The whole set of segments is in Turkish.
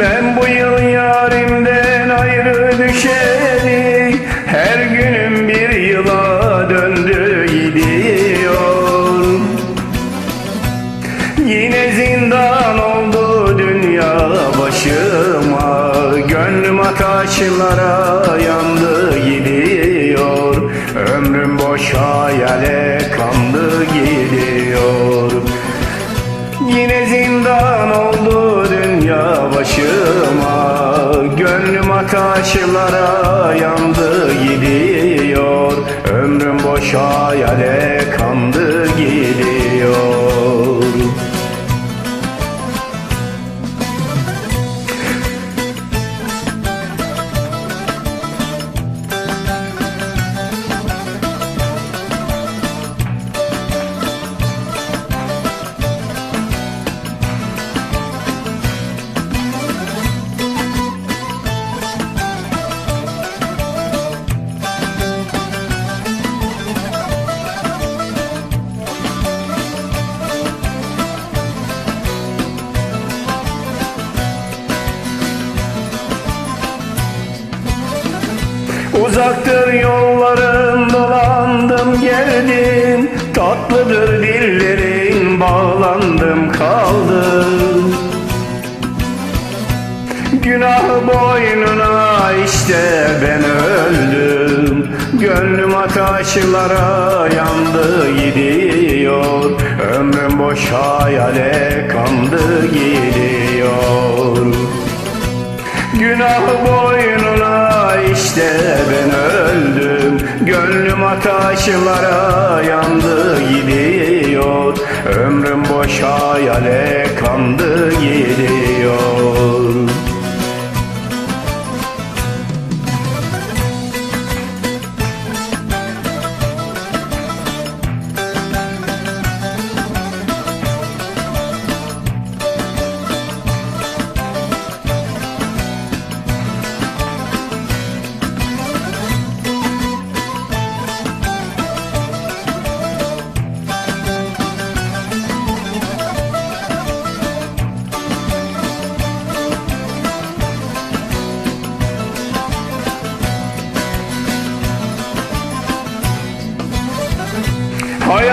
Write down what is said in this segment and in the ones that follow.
Ben bu yıl yarimden ayrı düşeri Her günüm bir yıla döndü gidiyor. Yine zindan oldu dünya başıma. Gönlüm ataşlara yandı gidiyor. Ömrüm boş hayale kandı gidiyor Gönlüm ataşlara yandı gidiyor. Ömrüm boş hayale Uzaktır yolların dolandım geldim. Tatlıdır dillerin bağlandım kaldım. Günah boynuna işte ben öldüm. Gönlüm ataşlara yandı gidiyor. Ömrüm boş hayale kandı gidiyor Gönlüm ataşlara yandı gidiyor. Ömrüm boş hayale kandı gidiyor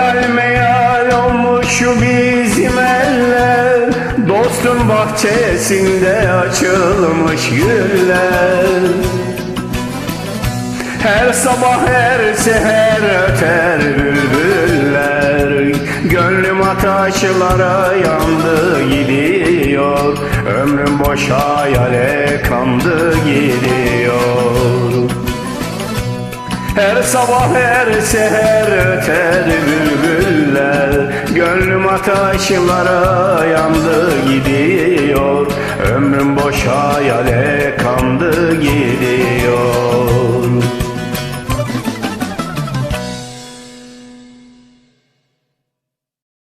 Hayal meyal olmuş şu bizim eller. Dostun bahçesinde açılmış güller. Her sabah her seher öter bülbüller. Gönlüm ataşlara yandı gidiyor. Ömrüm boş hayale kandı gidiyor her sabah her seher öter bülbüller. Gönlüm ataşlara yandı gidiyor. Ömrüm boş hayale kandı gidiyor